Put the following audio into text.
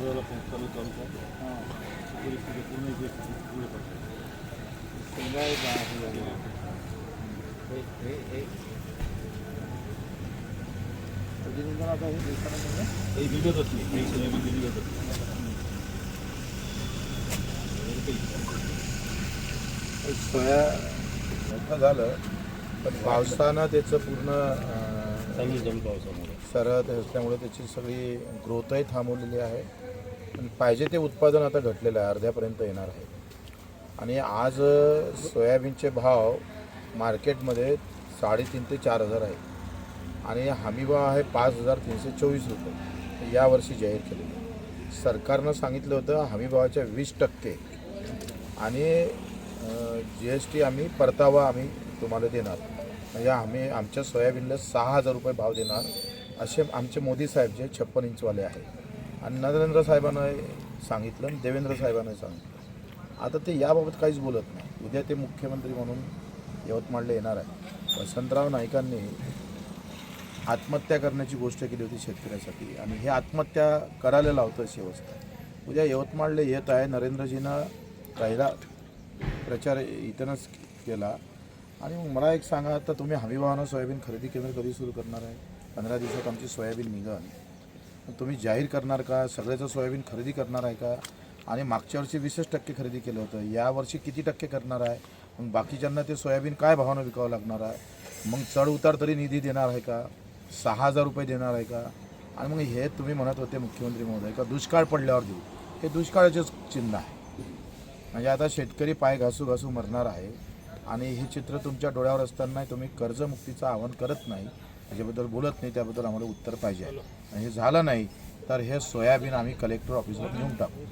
चालू परिस्थिती पूर्ण इथे पुढे हे. हे- हे- हे. आता हे दिवसानं म्हणजे निघतच नाही. काही सोयाबीन निघतच नाही. सोया मोठं झालं पण पावसानं त्याचं पूर्ण अं, चालू असल्यामुळे त्याची सगळी ग्रोथही थांबवलेली आहे. आणि पाहिजे ते उत्पादन आता घटलेलं आहे अर्ध्यापर्यंत येणार आहे. आणि आज सोयाबीनचे भाव मार्केटमध्ये साडेतीन ते चार हजार आहे आणि हमीभाव आहे पाच हजार तीनशे चोवीस रुपये. यावर्षी जाहीर केलेलं सरकारनं सांगितलं होतं हमीभावाच्या वीस टक्के. आणि जी एस टी आम्ही परतावा आम्ही तुम्हाला देणार. म्हणजे आम्ही आमच्या सोयाबीनला सहा हजार रुपये भाव देणार. असे आमचे मोदी साहेब जे छप्पन इंचवाले आहे आणि नरेंद्र साहेबांना सांगितलं आणि देवेंद्र साहेबांना सांगितलं. आता ते याबाबत काहीच बोलत नाही. उद्या ते मुख्यमंत्री म्हणून यवतमाळला येणार आहे वसंतराव नाईकांनी आत्महत्या करण्याची गोष्ट केली होती शेतकऱ्यासाठी. आणि हे आत्महत्या करायला लावतं शेवस्था उद्या यवतमाळला येत आहे. नरेंद्रजीनं पहिला प्रचार इथनच केला. आणि मग मला एक सांगा आता तुम्ही हमीभावानं सोयाबीन खरेदी केंद्र कधी सुरू करणार आहे? पंधरा दिवसात आमची सोयाबीन निघन. मग तुम्ही जाहीर करणार का? सगळ्याचं सोयाबीन खरेदी करणार आहे का? आणि मागच्या वर्षी वीसच टक्के खरेदी केलं होतं. यावर्षी किती टक्के करणार आहे? मग बाकीच्यांना ते सोयाबीन काय भावानं विकावं लागणार आहे? मग चढ उतार तरी निधी देणार आहे का? सहा हजार रुपये देणार आहे का? आणि मग हे तुम्ही म्हणत होते मुख्यमंत्री महोदय का दुष्काळ पडल्यावर देऊ? हे दुष्काळाचेच चिन्ह आहे. म्हणजे आता शेतकरी पाय घासू घासू मरणार आहे. आणि हे चित्र तुमच्या डोळ्यावर असताना तुम्ही कर्जमुक्तीचं आवाहन करत नाही त्याच्याबद्दल बोलत नाही त्याबद्दल आम्हाला उत्तर पाहिजे आणि हे झालं नाही तर हे सोयाबीन आम्ही कलेक्टर ऑफिसला नेऊन टाकू.